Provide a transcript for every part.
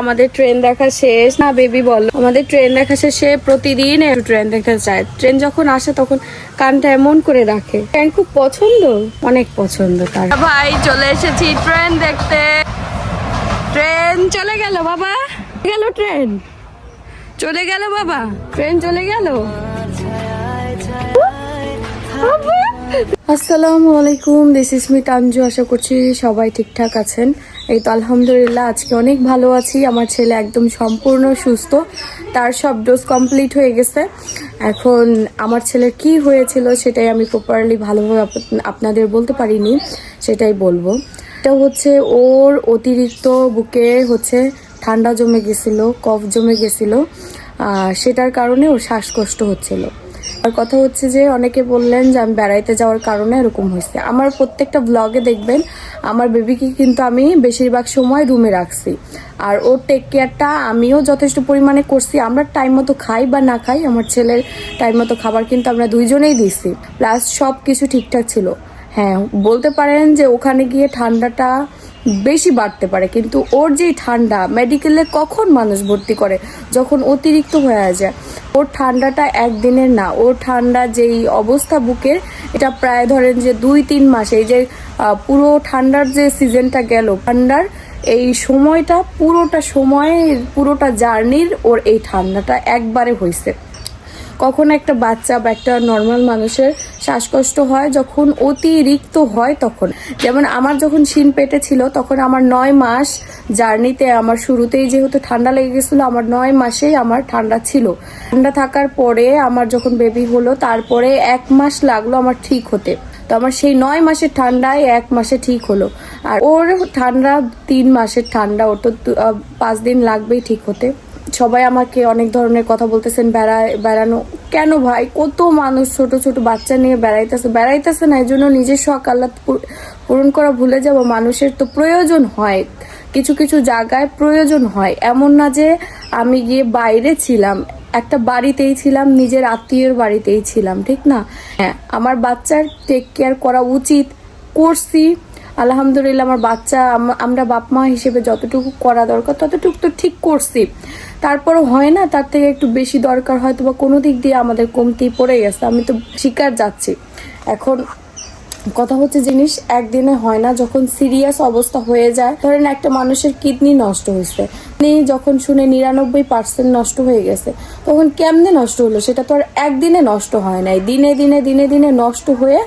আমাদের ট্রেন দেখা শেষ। না বেবি বলো। আমাদের ট্রেন দেখা শেষে প্রতিদিন একটু ট্রেন দেখতে চায় ট্রেন যখন আসে তখন কানটা এমন করে রাখে। ট্রেন খুব পছন্দ? অনেক পছন্দ তার। ভাই চলে এসেছি ট্রেন দেখতে। ট্রেন চলে গেল বাবা। গেল ট্রেন চলে গেল বাবা। ট্রেন চলে গেল? আসসালামু আলাইকুম দিস ইস মি তানজু। আশা করছি সবাই ঠিকঠাক আছেন। এই তো আলহামদুলিল্লাহ, আজকে অনেক ভালো আছি। আমার ছেলে একদম সম্পূর্ণ সুস্থ, তার সব ডোজ কমপ্লিট হয়ে গেছে। এখন আমার ছেলের কি হয়েছিল সেটাই আমি প্রপারলি ভালোভাবে আপ- আপনাদের বলতে পারিনি, সেটাই বলব। এটা হচ্ছে ওর অতিরিক্ত বুকে হচ্ছে ঠান্ডা জমে গেছিল, কফ জমে গেছিল সেটার কারণে ওর শ্বাসকষ্ট হচ্ছিল। আর কথা হচ্ছে যে অনেকে বললেন যে আমি বেড়াইতে যাওয়ার কারণে এরকম হয়েছে। আমার প্রত্যেকটা ব্লগে দেখবেন, আমার বেবিকে কিন্তু আমি বেশিরভাগ সময় রুমে রাখছি। আর ওর টেক কেয়ারটা আমিও যথেষ্ট পরিমাণে করছি। আমরা টাইম মতো খাই বা না খাই, আমার ছেলের টাইম মতো খাবার কিন্তু আমরা দুইজনেই দিছি। প্লাস সব কিছু ঠিকঠাক ছিল। হ্যাঁ বলতে পারেন যে ওখানে গিয়ে ঠান্ডাটা বেশি বাড়তে পারে। কিন্তু ওর যেই ঠান্ডা মেডিকেলে কখন মানুষ ভর্তি করে? যখন অতিরিক্ত হয়ে যায়। ওর ঠান্ডাটা একদিনের না। ওর ঠান্ডা যেই অবস্থা বুকের, এটা প্রায় ধরেন যে দুই তিন মাস। এই যে পুরো ঠান্ডার যে সিজনটা গেল, ঠান্ডার এই সময়টা পুরোটা সময় পুরোটা জার্নির ওর এই ঠান্ডাটা একবারে হয়েছে কখন একটা বাচ্চা বা একটা নর্মাল মানুষের শ্বাসকষ্ট হয়, যখন অতিরিক্ত হয় তখন। যেমন আমার যখন শিন পেটে ছিল, তখন আমার নয় মাস জার্নিতে আমার শুরুতেই যেহেতু ঠান্ডা লেগে গেছিল, আমার নয় মাসেই আমার ঠান্ডা ছিল। ঠান্ডা থাকার পরে আমার যখন বেবি হলো, তারপরে এক মাস লাগল আমার ঠিক হতে। তো আমার সেই নয় মাসের ঠান্ডায় এক মাসে ঠিক হলো। আর ওর ঠান্ডা তিন মাসের ঠান্ডা, ওর তো পাঁচ দিন লাগবেই ঠিক হতে। সবাই আমাকে অনেক ধরনের কথা বলতেছেন, বেড়ায়, বেড়ানো। কেন ভাই? কত মানুষ ছোট ছোট বাচ্চা নিয়ে বেড়াইতেছে। বেড়াইতেছে না এই জন্য নিজের শখ আল্লাহ পূরণ করা ভুলে যাব। মানুষের তো প্রয়োজন হয়। কিছু কিছু জায়গায় প্রয়োজন হয়। এমন না যে আমি গিয়ে বাইরে ছিলাম। একটা বাড়িতেই ছিলাম, নিজের আত্মীয়ের বাড়িতেই ছিলাম, ঠিক না? হ্যাঁ আমার বাচ্চার টেক কেয়ার করা উচিত। করছি। আলহামদুলিল্লাহ আমার বাচ্চা আমরা বাপ মা হিসেবে যতটুকু করা দরকার, ততটুকু তো ঠিক করছি। তারপরও হয় না, তার থেকে একটু বেশি দরকার হয়তো বা কোনো দিক দিয়ে আমাদের কমতি পড়ে গেছে, আমি তো শিকার যাচ্ছি। এখন কথা হচ্ছে জিনিস, একদিনে হয় না, যখন সিরিয়াস অবস্থা হয়ে যায়, ধরেন একটা মানুষের কিডনি নষ্ট হয়েছে কিডনি যখন শুনে নিরানব্বই পার্সেন্ট নষ্ট হয়ে গেছে, তখন কেমনে নষ্ট হলো? সেটা তো আর একদিনে নষ্ট হয় নাই, দিনে দিনে দিনে দিনে নষ্ট হয়ে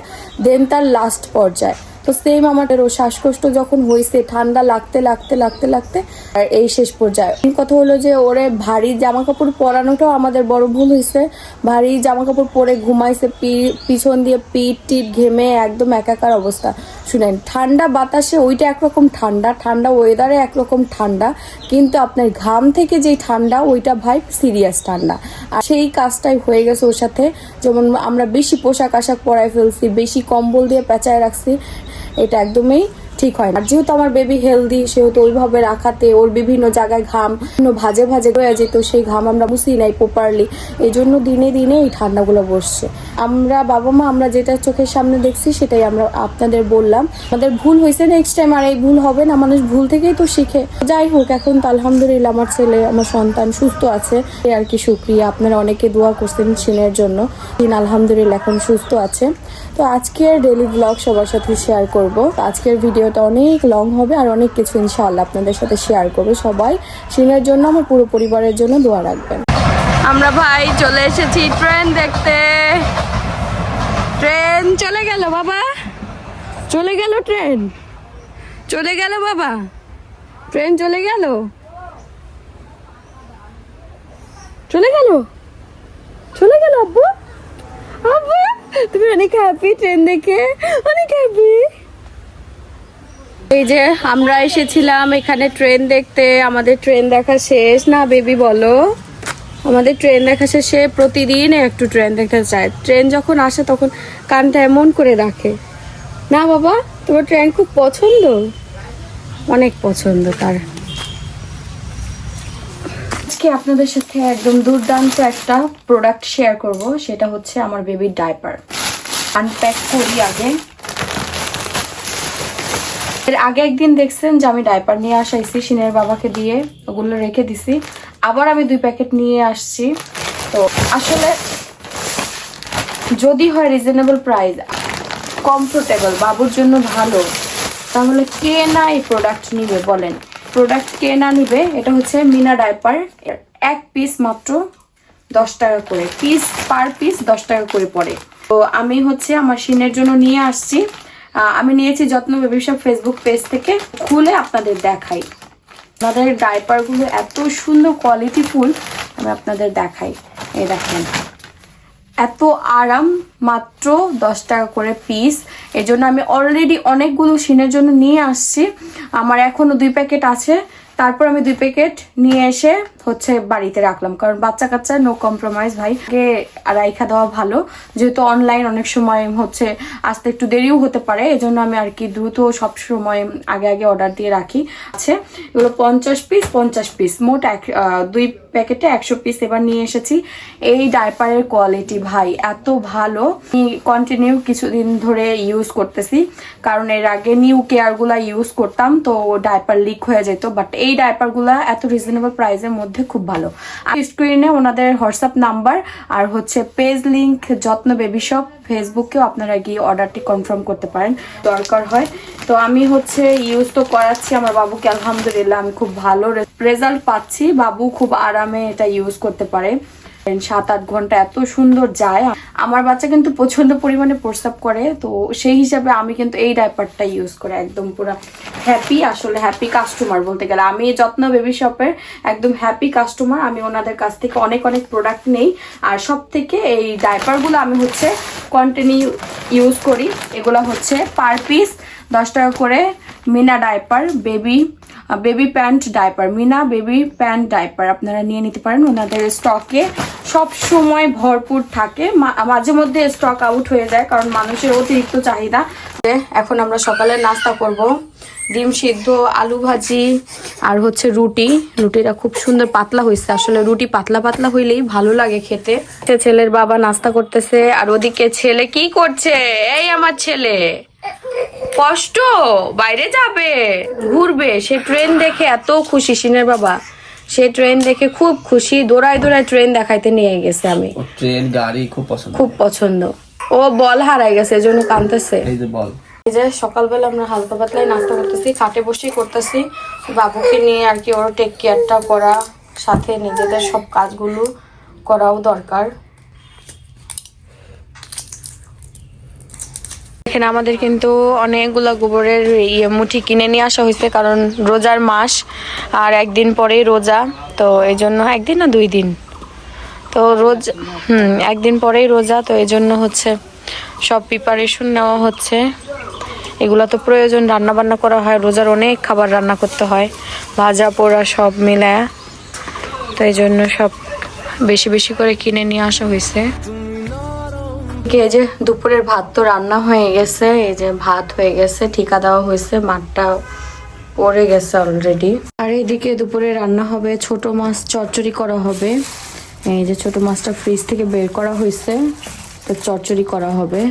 দেন তার লাস্ট পর্যায়ে। তো সেম আমাদের ও শ্বাসকষ্ট যখন হয়েছে ঠান্ডা লাগতে লাগতে লাগতে লাগতে, আর এই শেষ পর্যায়ে। কথা হলো যে, ওরে ভারী জামা কাপড় পরানোটাও আমাদের বড় ভুল হয়েছে ভারী জামা কাপড় পরে ঘুমাইছে পিছন দিয়ে পিঠ টিট ঘেমে একদম একাকার অবস্থা। শুনেন, ঠান্ডা বাতাসে ওইটা একরকম ঠান্ডা ঠান্ডা ওয়েদারে একরকম ঠান্ডা, কিন্তু আপনার ঘাম থেকে যেই ঠান্ডা, ওইটা ভাই সিরিয়াস ঠান্ডা। আর সেই কাজটাই হয়ে গেছে ওর সাথে। যেমন আমরা বেশি পোশাক আশাক পরাই ফেলছি, বেশি কম্বল দিয়ে পেঁচায় রাখছি এটা একদমই ঠিক হয় না। যেহেতু আমার বেবি হেলদি সেহেতু ওইভাবে রাখাতে ওর বিভিন্ন জায়গায় ঘাম ভাজে ভাজে রয়ে যেত, সেই ঘাম আমরা বুঝি নাই প্রপারলি এই জন্য দিনে দিনে এই ঠান্ডাগুলো বসছে। আমরা বাবা মা, আমরা যেটা চোখের সামনে দেখছি, সেটাই আমরা আপনাদের বললাম। আমাদের ভুল হয়েছে নেক্সট টাইম আর এই ভুল হবে না। মানুষ ভুল থেকেই তো শিখে। যাই হোক, এখন তো আলহামদুলিল্লাহ আমার ছেলে, আমার সন্তান সুস্থ আছে। এ আর কি শুক্রিয়া আপনারা অনেকে দোয়া করছেন সিনের জন্য। দিন আলহামদুলিল্লাহ এখন সুস্থ আছে। তো আজকের ডেলি ব্লগ সবার সাথে শেয়ার করব। আজকের ভিডিওটা অনেক লং হবে আর অনেক কিছু ইনশাআল্লাহ আপনাদের সাথে শেয়ার করবে। সবাই সিনের জন্য আমার পুরো পরিবারের জন্য দোয়া রাখবেন। আমরা ভাই চলে এসেছি ট্রেন দেখতে। ট্রেন চলে গেল বাবা। চলে গেল ট্রেন চলে গেল বাবা। ট্রেন চলে গেল। চলে গেল। চলে গেল আব্বু। আব্বু, তুমি অনেক হ্যাপি ট্রেন দেখে। অনেক হ্যাপি এই যে আমরা এসেছিলাম এখানে ট্রেন দেখতে। আমাদের ট্রেন দেখা শেষ। না, বেবি, বলো। আমাদের ট্রেন দেখা শেষে। প্রতিদিন একটু ট্রেন দেখতে চায় ট্রেন যখন আসে তখন কানটা এমন করে রাখে। না, বাবা, তোমার ট্রেন খুব পছন্দ? অনেক পছন্দ তার। আজকে আপনাদের সাথে একদম দুর্দান্ত একটা প্রোডাক্ট শেয়ার করব। সেটা হচ্ছে আমার বেবির ডাইপার আনপ্যাক করি আগে। এর আগে একদিন দেখছেন যে আমি ডাইপার নিয়ে আসাইছি সিনের বাবাকে দিয়ে, ওগুলো রেখে দিছি। আবার আমি দুই প্যাকেট নিয়ে আসছি। তো আসলে যদি হয় রিজনেবল প্রাইস কমফোর্টেবল বাবুর জন্য ভালো, তাহলে কে না এই প্রোডাক্ট নিবে বলেন? প্রোডাক্ট কে না নিবে, এটা হচ্ছে মিনা ডাইপার এক পিস মাত্র দশ টাকা করে। পিস পার পিস দশ টাকা করে পড়ে। তো আমি হচ্ছে আমার সিনের জন্য নিয়ে আসছি। আমি নিয়েছি যত্ন শপ ফেসবুক পেজ থেকে, খুলে আপনাদের দেখাই। আপনাদের ডাইপারগুলো এত সুন্দর কোয়ালিটি ফুল, আমি আপনাদের দেখাই। এই দেখেন, এত আরাম মাত্র দশ টাকা করে পিস এই জন্য আমি অলরেডি অনেকগুলো সিনের জন্য নিয়ে আসছি। আমার এখনও দুই প্যাকেট আছে। তারপর আমি দুই প্যাকেট নিয়ে এসে হচ্ছে বাড়িতে রাখলাম। কারণ বাচ্চা কাচ্চা নো কম্প্রোমাইজ ভাই। রাইখা দেওয়া ভালো। যেহেতু অনলাইন অনেক সময় হচ্ছে আসতে একটু দেরিও হতে পারে, এজন্য জন্য আমি আর কি দ্রুত সব সময় আগে আগে অর্ডার দিয়ে রাখি। আছে, এগুলো পঞ্চাশ পিস পঞ্চাশ পিস মোট এক দুই প্যাকেটে একশো পিস এবার নিয়ে এসেছি। এই ডাইপারের কোয়ালিটি ভাই, এত ভালো। কন্টিনিউ কিছুদিন ধরে ইউজ করতেছি, কারণ এর আগে নিউ কেয়ারগুলা ইউজ করতাম, তো ডাইপার লিক হয়ে যেত বাট এই ডাইপারগুলা এত রিজনেবল প্রাইসের মধ্যে খুব ভালো। স্ক্রিনে ওনাদের হোয়াটসঅ্যাপ নাম্বার আর হচ্ছে page link Jotno baby shop ফেসবুকেও আপনারা গিয়ে অর্ডারটি কনফার্ম করতে পারেন, দরকার হয়। তো আমি হচ্ছে ইউজ তো করাচ্ছি, আমার বাবুকে আলহামদুলিল্লাহ আমি খুব ভালো রেজাল্ট পাচ্ছি। বাবু খুব আরামে এটা ইউজ করতে পারে। সাত আট ঘণ্টা এত সুন্দর যায়। আমার বাচ্চা কিন্তু প্রচণ্ড পরিমাণে প্রস্রাব করে, তো সেই হিসাবে আমি কিন্তু এই ডাইপারটা ইউজ করে, একদম পুরো হ্যাপি আসলে হ্যাপি কাস্টমার বলতে গেলে। আমি যত্ন বেবি শপের একদম হ্যাপি কাস্টমার আমি ওনাদের কাছ থেকে অনেক অনেক প্রোডাক্ট নেই। আর সব থেকে এই ডাইপারগুলো আমি হচ্ছে কন্টিনিউ ইউজ করি, এগুলো হচ্ছে পার পিস দশ টাকা করে Mina diaper baby baby pant diaper Mina baby pant diaper আপনারা নিয়ে নিতে পারেন। ওনাদের স্টকে সব সময় ভরপুর থাকে। মাঝে মধ্যে স্টক আউট হয়ে যায়, কারণ মানুষের অতিরিক্ত চাহিদা। এখন আমরা সকালে নাস্তা করব। ডিম সিদ্ধ, আলু ভাজি, আর হচ্ছে রুটি। রুটিটা খুব সুন্দর পাতলা হয়েছে আসলে রুটি পাতলা পাতলা হইলেই ভালো লাগে খেতে। ছেলের বাবা নাস্তা করতেছে, আর ওদিকে ছেলে কি করছে? এই আমার ছেলে। কষ্ট বাইরে যাবে ঘুরবে। সে ট্রেন দেখে এত খুশি সিনের বাবা। সে ট্রেন দেখে খুব খুশি দৌড়ায় দৌড়ায় ট্রেন দেখাইতে নিয়ে গেছে আমি। ট্রেন গাড়ি খুব পছন্দ। খুব পছন্দ। ও বল হারাই গেছে এজন্য কাঁদতেছে। এই যে বল। এই যে সকালবেলা আমরা হালকা পাতলাই নাস্তা করতেছি খাটে বসেই করতেছি। বাবুকে নিয়ে আর কি ওর টেক কেয়ারটা করা সাথে নিজেদের সব কাজগুলো করাও দরকার। এখানে আমাদের কিন্তু অনেকগুলো গোবরের ইয়ে মুঠি কিনে নিয়ে আসা হয়েছে, কারণ রোজার মাস আর একদিন পরেই রোজা, তো এই জন্য একদিন না দুই দিন? তো রোজ, হুম, একদিন পরেই রোজা, তো এই জন্য হচ্ছে সব প্রিপারেশন নেওয়া হচ্ছে। এগুলো তো প্রয়োজন রান্না বান্না করা হয়, রোজার অনেক খাবার রান্না করতে হয়, ভাজা, পোড়া সব মিলায়। তো এই জন্য সব বেশি বেশি করে কিনে নিয়ে আসা হয়েছে। এই যে দুপুরের ভাত তো রান্না হয়ে গেছে, এই যে ভাত হয়ে গেছে, ঠিকা দেওয়া হয়েছে, মাঠটা পড়ে গেছে অলরেডি আর এদিকে দুপুরে রান্না হবে ছোট মাছ চচ্চড়ি করা হবে। এই যে ছোট মাছটা ফ্রিজ থেকে বের করা হয়েছে, তো চচ্চড়ি করা হবে।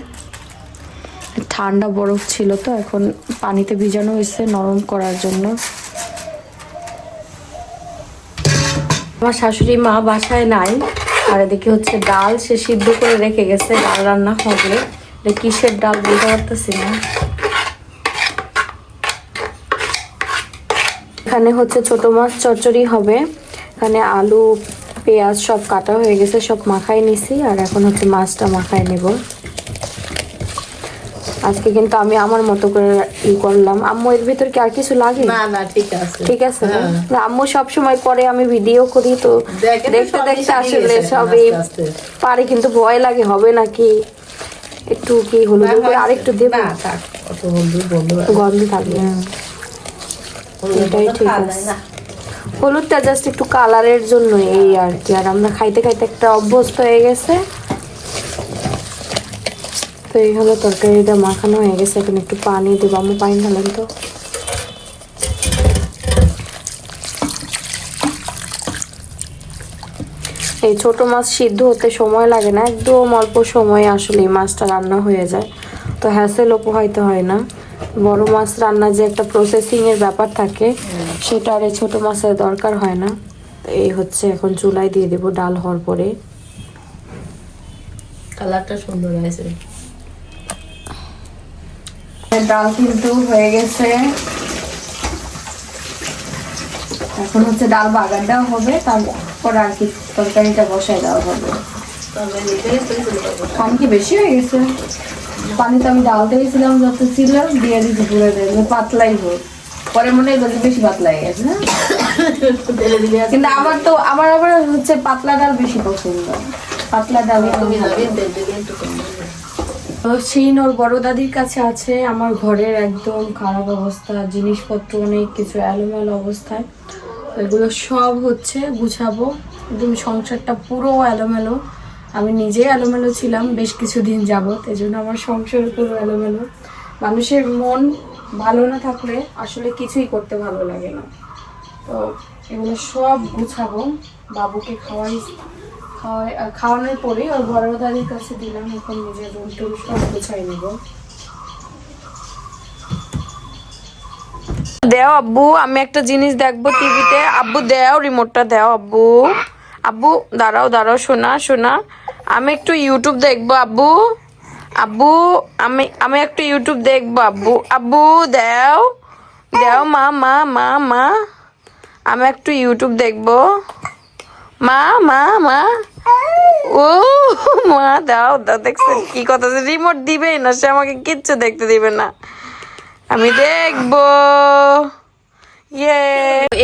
ঠান্ডা বরফ ছিল তো, এখন পানিতে ভিজানো হয়েছে নরম করার জন্য। আমার শাশুড়ি মা বাসায় নাই আর এদিকে হচ্ছে ডাল সে সিদ্ধ করে রেখে গেছে, ডাল রান্না হবে। এটা কিসের ডাল বুঝতে পারতেছি না। এখানে হচ্ছে ছোট মাছ চচ্চড়ি হবে। এখানে আলু, পেঁয়াজ সব কাটা হয়ে গেছে, সব মাখাই নিছি, আর এখন হচ্ছে মাছটা মাখাই নেব। আজকে কিন্তু আমি আমার মতো করে ই করলাম। আম্মু এর ভিতর কি আর কিছু লাগে? না না ঠিক আছে। ঠিক আছে? না? না, আম্মু সব সময় করে আমি ভিডিও করি তো দেখে দেখতে দেখতে আসলে সবই। পারে কিন্তু ভয় লাগে হবে নাকি? একটু কি হয়েছে। আরেকটু দেব? না থাক অত গন্ধ থাকবে। এটাই ঠিক আছে। হলুদটা জাস্ট একটু কালারের জন্য এই আর কি। আর আমরা খাইতে খাইতে একটা অভ্যস্ত হয়ে গেছে। তো এই হলো তরকারিটা মাখানো হয়ে গেছে। এখন একটু পানি দেবো। আমি পানি ঢালেন তো। এই ছোট মাছ সিদ্ধ হতে সময় লাগে না। একদম অল্প সময়ে আসলে এই মাছটা রান্না হয়ে যায়। তো হ্যাসেলও পোহাইতে হয় না। বড় মাছ রান্নার যে একটা প্রসেসিংয়ের ব্যাপার থাকে, সেটা আর এই ছোটো মাছের দরকার হয় না। এই হচ্ছে এখন চুলায় দিয়ে দেবো ডাল হওয়ার পরে। কালারটা সুন্দর আছে ডাল কিন্তু হয়ে গেছে। এখন হচ্ছে ডাল বাগার দেওয়া হবে তারপর আর কি তরকারিটা বসায় দেওয়া হবে। পানি কি বেশি হয়ে গেছে? পানি তো আমি ডাল দিয়েছিলাম যত ছিল দিয়ে দিতে পুরো দেবে পাতলাই হোক। পরে মনে হয় বেশি পাতলা হয়ে গেছে না? কিন্তু আমার তো আমার আবার হচ্ছে পাতলা ডাল বেশি পছন্দ। পাতলা ডাল যাবে। শিন ওর বড় দাদির কাছে আছে, আমার ঘরের একদম খারাপ অবস্থা, জিনিসপত্র অনেক কিছু, এলোমেলো অবস্থায় এগুলো সব হচ্ছে গুছাবো। একদম সংসারটা পুরো এলোমেলো। আমি নিজে এলোমেলো ছিলাম, বেশ কিছুদিন যাবত এই জন্য আমার সংসার পুরো এলোমেলো। মানুষের মন ভালো না থাকলে আসলে কিছুই করতে ভালো লাগে না। তো এগুলো সব গুছাবো, বাবুকে খাওয়াই খাওয়ানোর পরে ওর বড় দাদির কাছে দিলাম, এখন নিজের রুম টুম সব গুছাই নিব। দেও আব্বু, আমি একটা জিনিস দেখব টিভিতে। আব্বু, দেও রিমোটটা দেও আব্বু। আব্বু, দাঁড়াও দাঁড়াও, শোনা শোনা। আমি একটু ইউটিউব দেখব আব্বু। আব্বু, আমি আমি একটু ইউটিউব দেখব আব্বু। আব্বু, দেও দেও মা মা মা মা। আমি একটু ইউটিউব দেখব। মা মা মা। ও, মা, দাও দাও দেখছেন কি কথা রিমোট দিবেই না, সে আমাকে কিচ্ছু দেখতে দিবে না। আমি দেখব। ইয়ে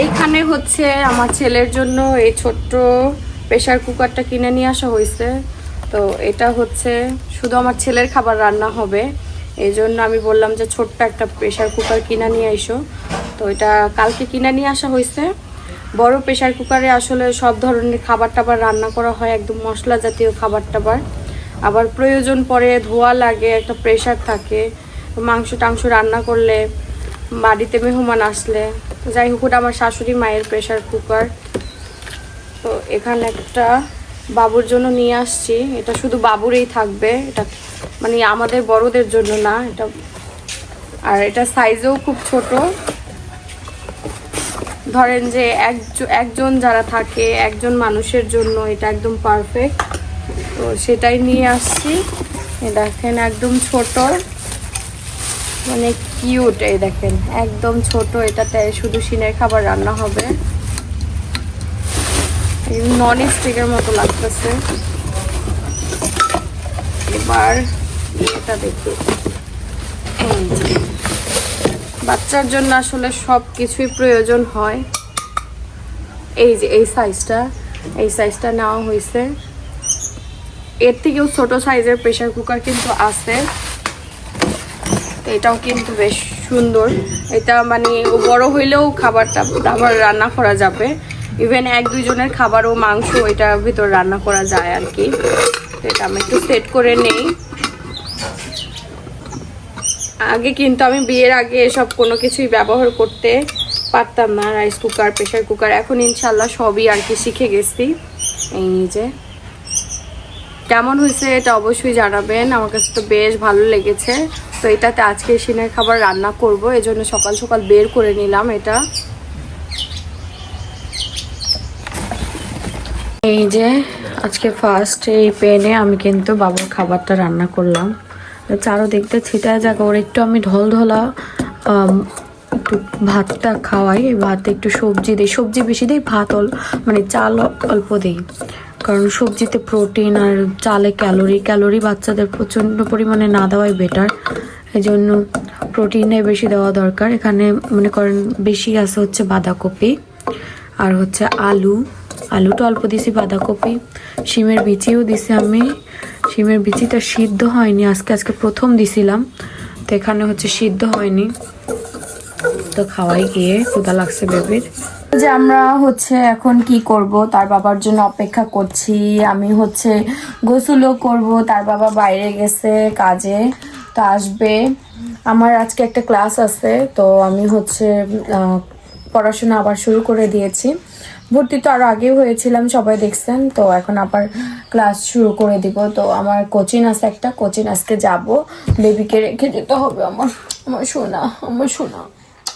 এইখানে হচ্ছে আমার ছেলের জন্য এই ছোট্ট প্রেসার কুকারটা কিনে নিয়ে আসা হয়েছে। তো এটা হচ্ছে শুধু আমার ছেলের খাবার রান্না হবে। এই জন্য আমি বললাম যে ছোট্ট একটা প্রেশার কুকার কিনে নিয়ে এসো। তো এটা কালকে কিনে নিয়ে আসা হয়েছে। বড় প্রেশার কুকারে আসলে সব ধরনের খাবার টাবার রান্না করা হয়, একদম মশলা জাতীয় খাবার টাবার আবার প্রয়োজন পড়ে ধোয়া লাগে, একটা প্রেশার থাকে, মাংস টাংস রান্না করলে বাড়িতে মেহমান আসলে। যাই হোক আমার শাশুড়ি মায়ের প্রেশার কুকার। তো এখানে একটা বাবুর জন্য নিয়ে আসছি। এটা শুধু বাবুরই থাকবে, এটা মানে আমাদের বড়দের জন্য না, এটা আর এটা সাইজও খুব ছোট। ধরেন যে একজ- একজন যারা থাকে, একজন মানুষের জন্য এটা একদম পারফেক্ট তো সেটাই নিয়ে আসছি। এই দেখেন একদম ছোট। মানে কিউট এই দেখেন। একদম ছোট। এটাতে শুধু সিনের খাবার রান্না হবে। নন স্টিকের মতো লাগতেছে। এবার এটা দেখি। বাচ্চার জন্য আসলে সব কিছুই প্রয়োজন হয়। এই যে, এই সাইজটা এই সাইজটা নেওয়া হয়েছে। এর থেকেও ছোট সাইজের প্রেসার কুকার কিন্তু আছে। এটাও কিন্তু বেশ সুন্দর। এটা মানে বড় হইলেও খাবারটা আবার রান্না করা যাবে। ইভেন এক দুইজনের খাবার ও মাংস এটার ভিতর রান্না করা যায় আর কি। এটা আমি একটু সেট করে নেই। আগে কিন্তু আমি বিয়ের আগে এসব কোনো কিছুই ব্যবহার করতে পারতাম না রাইস কুকার প্রেশার কুকার এখন ইনশাল্লাহ সবই আর কি শিখে গেছি এই যে। কেমন হয়েছে এটা অবশ্যই জানাবেন। আমার কাছে তো বেশ ভালো লেগেছে। তো এটাতে আজকে সিনের খাবার রান্না করব, এজন্য সকাল সকাল বের করে নিলাম এটা। এই যে, আজকে ফার্স্ট এই পেনে আমি কিন্তু বাবুর খাবারটা রান্না করলাম। চারোদিকটা ছিটায় যাক ওর একটু আমি ঢল ঢলা একটু ভাতটা খাওয়াই। ভাতে একটু সবজি দিই। সবজি বেশি দিই, ভাত অল মানে চাল অল্প দিই। কারণ সবজিতে প্রোটিন আর চালে ক্যালোরি ক্যালোরি বাচ্চাদের প্রচণ্ড পরিমাণে না দেওয়াই বেটার। এই জন্য প্রোটিনে বেশি দেওয়া দরকার। এখানে মনে করেন বেশি আছে হচ্ছে বাঁধাকপি আর হচ্ছে আলু। আলুটা অল্প দিছি বাঁধাকপি। শিমের বিচিও দিছি আমি। শিমের বিচিটা সিদ্ধ হয়নি, আজকে আজকে প্রথম দিছিলাম, তো এখানে হচ্ছে সিদ্ধ হয়নি। তো খাওয়াই গিয়ে ক্ষুদা লাগছে বেবির। যে আমরা হচ্ছে এখন কি করব, তার বাবার জন্য অপেক্ষা করছি, আমি হচ্ছে গোসলও করব, তার বাবা বাইরে গেছে কাজে, তো আসবে। আমার আজকে একটা ক্লাস আছে, তো আমি হচ্ছে পড়াশোনা আবার শুরু করে দিয়েছি। ভর্তি তো আরও আগেও হয়েছিলাম, সবাই দেখছেন, তো এখন আবার ক্লাস শুরু করে দিব। তো আমার কোচিং আছে, একটা কোচিং আজকে যাব। বেবিকে রেখে যেতে হবে আমার। আমার সোনা আমার সোনা,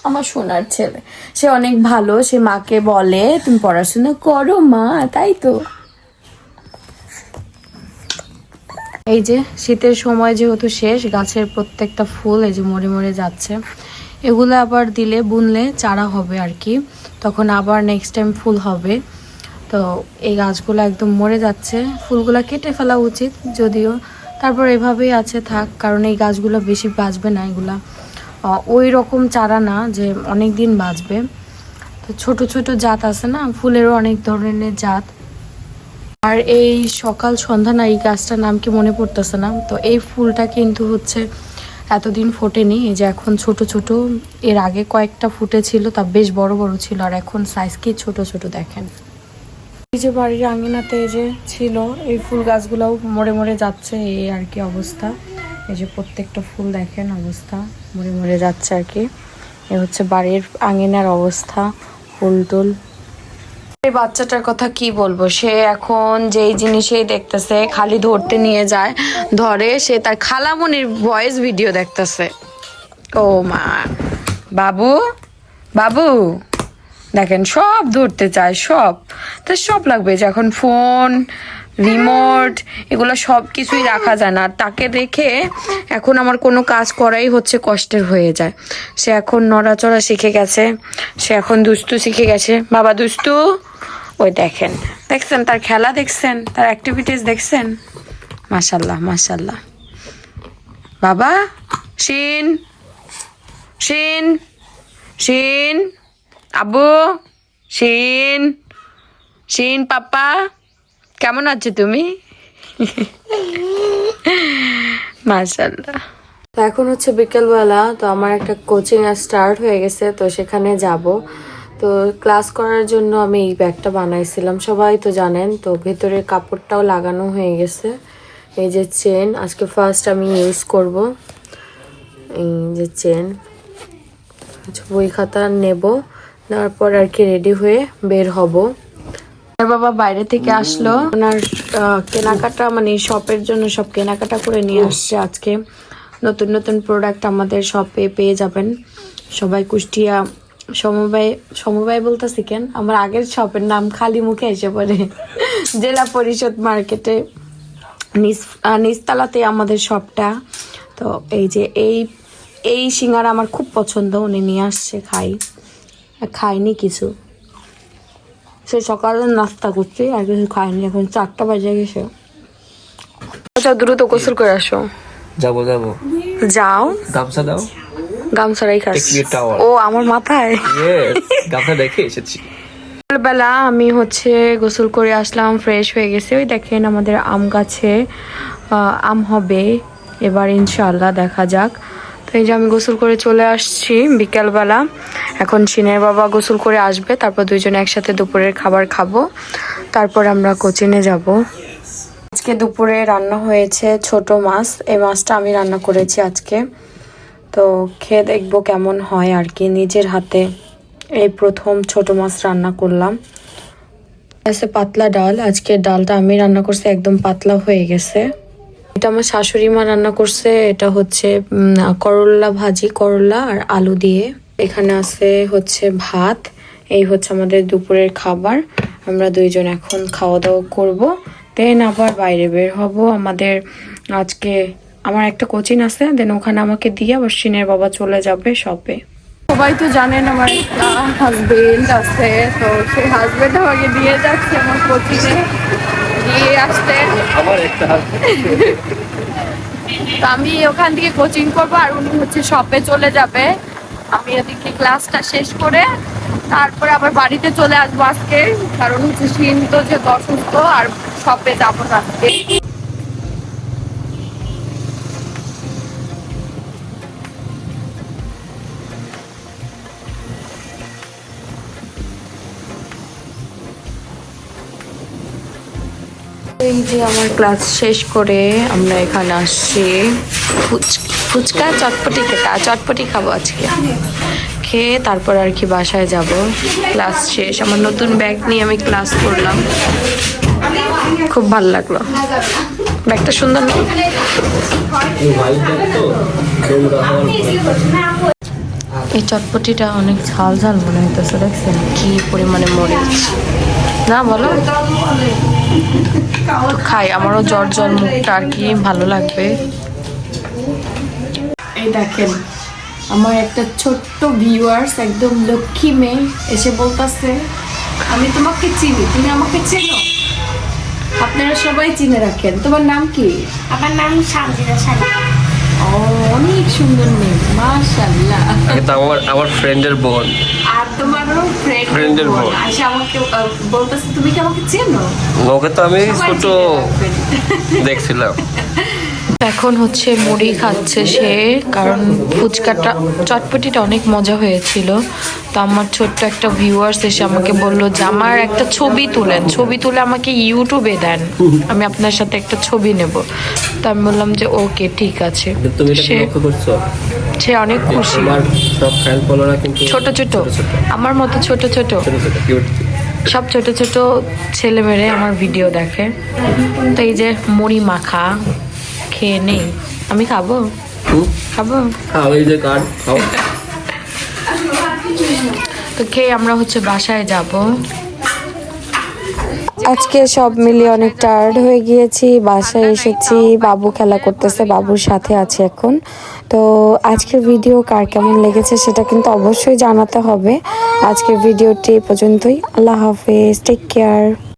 আমার সোনার ছেলে। সে অনেক ভালো, সে মাকে বলে, তুমি পড়াশোনা করো মা তাই তো। এই যে শীতের সময় যেহেতু শেষ, গাছের প্রত্যেকটা ফুল এই যে মরে মরে যাচ্ছে। এগুলো আবার দিলে, বুনলে চারা হবে আর কি। তখন আবার নেক্সট টাইম ফুল হবে। তো এই গাছগুলো একদম মরে যাচ্ছে। ফুলগুলো কেটে ফেলা উচিত যদিও। তারপর এভাবেই আছে, থাক, কারণ এই গাছগুলো বেশি বাঁচবে না এগুলা। ওই রকম চারা না যে অনেক দিন বাঁচবে। তো ছোট ছোট জাত আছে না, ফুলেরও অনেক ধরনের জাত। আর এই সকাল সন্ধ্যা না, এই গাছটার নাম কি মনে পড়তেছে না? তো এই ফুলটা কিন্তু হচ্ছে এতদিন ফোটেনি, এই যে এখন ছোট ছোট, এর আগে কয়েকটা ফুটেছিল, তা বেশ বড় বড় ছিল, আর এখন সাইজ কি ছোট ছোট দেখেন। এই যে বাড়ির আঙিনাতে এই যে ছিল, এই ফুল গাছগুলোও মরে মরে যাচ্ছে, এই আর কি অবস্থা। এই যে প্রত্যেকটা ফুল দেখেন অবস্থা, মরে মরে যাচ্ছে আর কি। এ হচ্ছে বাড়ির আঙিনার অবস্থা, ফুল টুল। এই বাচ্চাটার কথা কি বলব? সে এখন যেই জিনিসেই দেখতেছে, খালি ধরতে নিয়ে যায়, ধরে সে তার খালামনির ভয়েস ভিডিও দেখতেছে। ও মা। বাবু? বাবু? দেখেন, সব ধরতে চায়, সব। তো সব লাগবে, যে এখন ফোন, রিমোট, এগুলো সব কিছুই রাখা যায় না। আর তাকে দেখে এখন আমার কোনো কাজ করাই হচ্ছে কষ্টের হয়ে যায়। সে এখন নড়াচড়া শিখে গেছে, সে এখন দুস্তু শিখে গেছে। বাবা দুস্তু, ওই দেখেন, দেখছেন তার খেলা দেখছেন, তার অ্যাক্টিভিটিস দেখছেন? মাশাল্লাহ মাশাল্লাহ বাবা, শিন শিন শিন। আব্বু শিন শিন পাপা, কেমন আছো তুমি? মাশাল্লাহ এখন হচ্ছে বিকেলবেলা, তো আমার একটা কোচিং স্টার্ট হয়ে গেছে, তো সেখানে যাব। তো ক্লাস করার জন্য আমি এই ব্যাগটা বানাইছিলাম, সবাই তো জানেন, তো ভেতরে কাপড়টাও লাগানো হয়ে গেছে। এই যে চেন আজকে ফার্স্ট আমি ইউজ করব। এই যে চেন বই খাতা নেব। নেওয়ার পর আর কি রেডি হয়ে বের হব। বাবা বাইরে থেকে আসলো। ওনার কেনাকাটা মানে শপের জন্য সব কেনাকাটা করে নিয়ে আসছে আজকে। নতুন নতুন প্রোডাক্ট আমাদের শপে পেয়ে যাবেন। সবাই কুষ্টিয়া সমবায় সমবায় বলতেছি কেন? আমার আগের শপের নাম খালি মুখে এসে পড়ে। জেলা পরিষদ মার্কেটে নিচ নিচতলাতে আমাদের শপটা তো এই যে এই এই সিঙ্গারা আমার খুব পছন্দ উনি নিয়ে আসছে খাই। খাইনি কিছু। সে সকালে নাস্তা করছি আর কিছু খাইনি। এখন চারটা বাজে গেছে। আচ্ছা দ্রুত গোসল করে আসো। যাব যাব। যাও। গামছা দাও। গামছারাই খাস a towel. ও আমার মাথায়। গামছা দেখে এসেছি। সকালবেলা আমি হচ্ছে গোসল করে আসলাম ফ্রেশ হয়ে গেছে। ওই দেখেন আমাদের আম গাছে আহ, আম হবে। এবার ইনশাআল্লাহ দেখা যাক। তো এই যে আমি গোসল করে চলে আসছি বিকেলবেলা। এখন সিনের বাবা গোসল করে আসবে, তারপর দুইজনে একসাথে দুপুরের খাবার খাব। তারপর আমরা কোচিনে যাব। আজকে দুপুরে রান্না হয়েছে ছোট মাছ, এই মাছটা আমি রান্না করেছি আজকে। তো খেয়ে দেখব কেমন হয় আর কি, নিজের হাতে এই প্রথম ছোট মাছ রান্না করলাম। আছে পাতলা ডাল, আজকে ডালটা আমি রান্না করছি, একদম পাতলা হয়ে গেছে। এটা আমার শাশুড়ি মা রান্না করছে, এটা হচ্ছে করল্লা ভাজি করল্লা আর আলু দিয়ে। এখানে আছে হচ্ছে ভাত, এই হচ্ছে আমাদের দুপুরের খাবার। আমরা দুইজন এখন খাওয়া দাওয়া করব। দেন আবার বাইরে বের হব। আমাদের আজকে, আমার একটা কোচিং আছে, দেন ওখানে আমাকে দিয়ে আবার সিনের বাবা চলে যাবে শপে। সবাই তো জানেন আমার হাজবেন্ড আছে, তো সেই হাজবেন্ড আমাকে দিয়ে যাচ্ছে আমার কোচিংয়ে দিয়ে আসতে। আমার একটা তো আমি ওখান থেকে কোচিং করব আর উনি হচ্ছে শপে চলে যাবে। আমি ওদিকে ক্লাসটা শেষ করে তারপরে আবার বাড়িতে চলে আসব আজকে। কারণ হচ্ছে সিন তো যে অসুস্থ আর শপে যাব না আজকে। এই যে আমার ক্লাস শেষ করে আমরা এখানে আসছি। ফুচ- ফুচকা, চটপটি খেতে চটপটি খাব আজকে। খেয়ে তারপর আর কি বাসায় যাব। ক্লাস শেষ। আমার নতুন ব্যাগ নিয়ে আমি ক্লাস করলাম। খুব ভালো লাগল। ব্যাগটা সুন্দর এই চটপটিটা অনেক ঝাল ঝাল মনে হইতেছে, দেখছেন? কি পরিমাণে মরিচ। না বলো। খাই আমারও জ্বর জ্বর মুখটা আর কি ভালো লাগবে। এই দেখেন আমার একটা ছোট্ট ভিউয়ার্স একদম লক্ষ্মী মেয়ে এসে বলতাছে আমি তোমাকে চিনি তুমি আমাকে চেনো? আপনারা সবাই চিনে রাখেন। তোমার নাম কি? আমার নাম সানজিদা সানি। ও অনেক সুন্দর মেয়ে মাশাআল্লাহ। এটা আমার আমার ফ্রেন্ডের বোন। আর তোমারও বোন। আচ্ছা আমাকে বলতেছে তুমি কি আমাকে চেনো? ওকে তো আমি ছোট দেখছিলাম। এখন হচ্ছে মুড়ি খাচ্ছে সে কারণ ফুচকাটা চটপটিটা অনেক মজা হয়েছিল। তো আমার ছোট্ট একটা ভিউয়ার্স এসে আমাকে বলল যে আমার একটা ছবি তুলেন ছবি তুলে আমাকে ইউটিউবে দেন আমি আপনার সাথে একটা ছবি নেব। তো আমি বললাম যে ওকে ঠিক আছে। সে সে অনেক খুশি। ছোট ছোট। আমার মতো ছোট ছোট। সব ছোট ছোট ছেলে আমার ভিডিও দেখে। তো এই যে মুড়ি মাখা খেয়ে নেই। আমি খাব? খাব। খাও এই যে কার্ড খাও। তো খেয়ে আমরা হচ্ছে বাসায় যাব। আজকে সব মিলিয়ে অনেক টায়ার্ড হয়ে গিয়েছি। বাসায় এসেছি বাবু খেলা করতেছে বাবুর সাথে আছে এখন। তো আজকের ভিডিও কার কেমন লেগেছে সেটা কিন্তু অবশ্যই জানাতে হবে। আজকের ভিডিওটি পর্যন্তই। আল্লাহ হাফেজ টেক কেয়ার